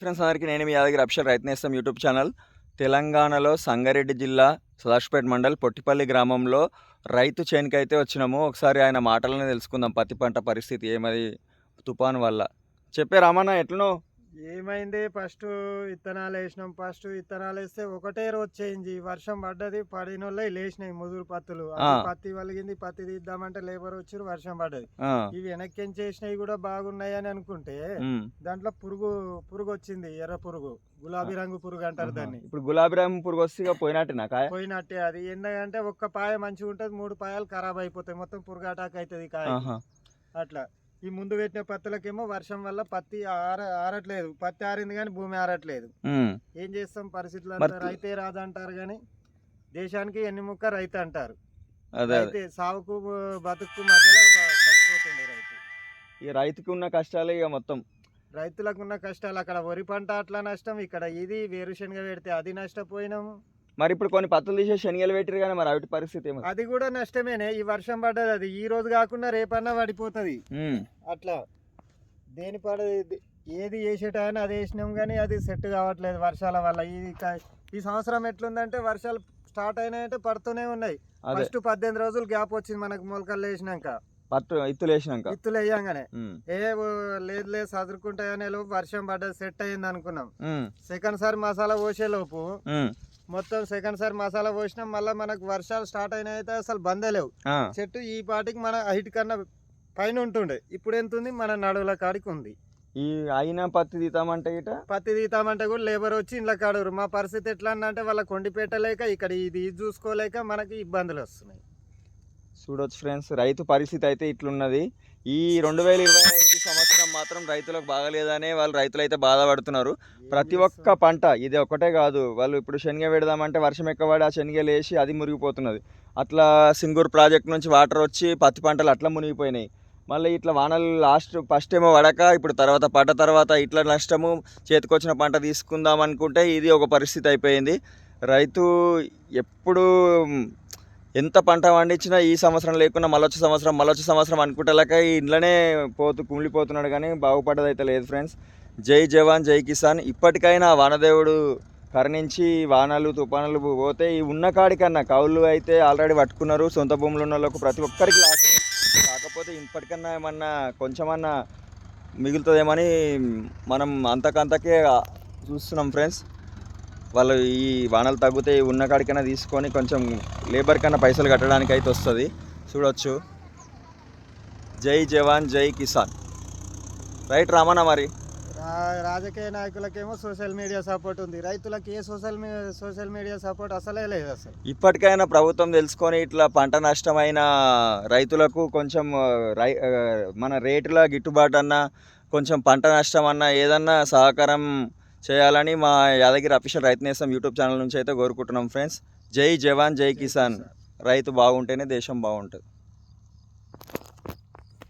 Friends అందరికీ నేను మీ యాదగిరి అప్షర్ రైతనేస్తం యూట్యూబ్ ఛానల్. తెలంగాణలో సంగారెడ్డి జిల్లా సదాష్పేట మండల్ పొట్టిపల్లి గ్రామంలో రైతు చేనుకి అయితే వచ్చినాము. ఒకసారి ఆయన మాటలనే తెలుసుకుందాం. పత్తి పంట పరిస్థితి ఏమది? తుఫాను వల్ల. చెప్పే రామన్న ఎట్లనో ఏమైంది? ఫస్ట్ విత్తనాలు వేసినాం. ఫస్ట్ విత్తనాలు వేస్తే ఒకటే రోజు చేంజ్. వర్షం పడ్డది పడిన వాళ్ళే లేచినాయి ముదురు పత్తులు. పత్తి వలిగింది పత్తి తీద్దామంటే లేబర్ వచ్చి వర్షం పడ్డది. ఇవి వెనక్కి చేసినవి కూడా బాగున్నాయి అని అనుకుంటే దాంట్లో పురుగు పురుగు వచ్చింది ఎర్ర పురుగు. గులాబీ రంగు పురుగు అంటారు. దాన్ని. ఇప్పుడు గులాబీ రంగు పురుగు వస్తే ఇక పోయినట్టు కాయ? పోయినట్టే అది. ఎందుకంటే ఒక్క పాయ మంచిగా ఉంటుంది మూడు పాయాలు ఖరాబ్ అయిపోతాయి. మొత్తం పురుగు అటాక్ అవుతుంది కాయ. అట్లా. ఈ ముందు పెట్టిన పత్తులకేమో వర్షం వల్ల పత్తి ఆర ఆరట్లేదు. పత్తి ఆరింది కానీ భూమి ఆరట్లేదు. ఏం చేస్తాం పరిస్థితులు రైతే రాదు అంటారు కానీ దేశానికి ఎన్ని ముక్క రైతు అంటారు? రైతే సాగుకు బతుకు మధ్యలో చచ్చిపోతుండే రైతు. ఈ రైతుకు ఉన్న కష్టాలే ఇక మొత్తం. రైతులకు ఉన్న కష్టాలు అక్కడ వరి పంట అట్లా నష్టం ఇక్కడ ఇది వేరుశనగ పెడితే అది నష్టపోయినాము. మరి ఇప్పుడు కొన్ని పత్తులు తీసే శనిగలు పెట్టారు కానీ మరి అవిటి పరిస్థితి ఏమో. అది కూడా నష్టమేనే. ఈ వర్షం పడ్డది అది. ఈ రోజు కాకుండా రేపన్నా పడిపోతుంది. అట్లా. దేని పడ ఏది వేసేటాయని అది వేసినాం కానీ అది సెట్ కావట్లేదు వర్షాల వల్ల. ఈ ఈ సంవత్సరం ఎట్లుందంటే వర్షాలు స్టార్ట్ అయినాయంటే పడుతూనే ఉన్నాయి. ఫస్ట్ పద్దెనిమిది రోజులు గ్యాప్ వచ్చింది మనకు మొలకలు వేసినాక. పట్టు ఇత్తులు వేసినాక. ఇత్తులు వేయంగానే. ఏ లేదు లేదు చదువుకుంటాయనే లోపు వర్షం పడ్డది సెట్ అయ్యింది అనుకున్నాం. సెకండ్ సారి మసాలా పోసే లోపు మొత్తం సెకండ్ సారి మసాలా పోసినాం. మళ్ళీ మనకు వర్షాలు స్టార్ట్ అయినాయి అయితే అసలు బందే లేవు. ఆ, చెట్టు ఈ పాటికి మన హైట్ కన్నా పైన ఉంటుండే. ఇప్పుడు ఎంత ఉంది? మన నడువుల కాడికి ఉంది. ఈ అయిన పత్తి తీతామంటే ఇట? పత్తి తీతామంటే కూడా లేబర్ వచ్చి ఇంట్లో కాడరు మా పరిస్థితి ఎట్లా అంటే వాళ్ళ కొండి పెట్టలేక ఇక్కడ ఇది ఇది చూసుకోలేక మనకి ఇబ్బందులు వస్తున్నాయి. చూడొచ్చు ఫ్రెండ్స్ రైతు పరిస్థితి అయితే ఇట్లున్నది. ఈ రెండు వేల ఇరవై ఐదు సంవత్సరం మాత్రం రైతులకు బాగలేదనే వాళ్ళు రైతులు అయితే బాధపడుతున్నారు ప్రతి ఒక్క పంట ఇది ఒకటే కాదు వాళ్ళు ఇప్పుడు శనగ పెడదామంటే వర్షం ఎక్కువ పడి ఆ శనగ లేచి అది మురిగిపోతున్నది. అట్లా సింగూరు ప్రాజెక్ట్ నుంచి వాటర్ వచ్చి పత్తి పంటలు అట్లా మునిగిపోయినాయి. మళ్ళీ ఇట్లా వానలు లాస్ట్ ఫస్ట్ ఏమో పడక ఇప్పుడు తర్వాత పడ్డ తర్వాత ఇట్లా నష్టము చేతికొచ్చిన పంట తీసుకుందాం అనుకుంటే ఇది ఒక పరిస్థితి అయిపోయింది. రైతు ఎప్పుడు ఎంత పంట పండించినా ఈ సంవత్సరం లేకుండా మళ్ళొచ్చే సంవత్సరం మళ్ళొచ్చే సంవత్సరం అనుకుంటలేక ఈ ఇంట్లోనే పోతూ కుమిలిపోతున్నాడు కానీ బాగుపడ్డది అయితే లేదు ఫ్రెండ్స్. జై జవాన్ జై కిసాన్. ఇప్పటికైనా వానదేవుడు కరుణించి వానలు తుఫానులు పోతే ఈ ఉన్న కాడికన్నా కౌలు అయితే ఆల్రెడీ పట్టుకున్నారు. సొంత భూములు ఉన్న వాళ్ళకు ప్రతి ఒక్కరికి లాస్. కాకపోతే ఇప్పటికన్నా ఏమన్నా కొంచెమన్నా మిగులుతుందేమని మనం అంతకంతకే చూస్తున్నాం ఫ్రెండ్స్. వాళ్ళు ఈ వానలు తగ్గితే ఉన్న కాడికైనా తీసుకొని కొంచెం లేబర్ కన్నా పైసలు కట్టడానికి అయితే వస్తుంది. చూడొచ్చు. జై జవాన్ జై కిసాన్. రైట్ రామన్న మరి. రాజకీయ నాయకులకేమో సోషల్ మీడియా సపోర్ట్ ఉంది. రైతులకు ఏ సోషల్ సోషల్ మీడియా సపోర్ట్ అసలే లేదు అసలు. ఇప్పటికైనా ప్రభుత్వం తెలుసుకొని ఇట్లా పంట నష్టమైన రైతులకు కొంచెం రై మన రేటుల గిట్టుబాటు అన్న కొంచెం పంట నష్టం అన్న ఏదన్నా సహకారం చేయాలని మా యాదగిరి అఫీషియల్ రైతు నేస్తం యూట్యూబ్ ఛానల్ నుంచి అయితే కోరుకుంటున్నాం ఫ్రెండ్స్. జై జవాన్ జై కిసాన్. రైతు బాగుంటేనే దేశం బాగుంటుంది.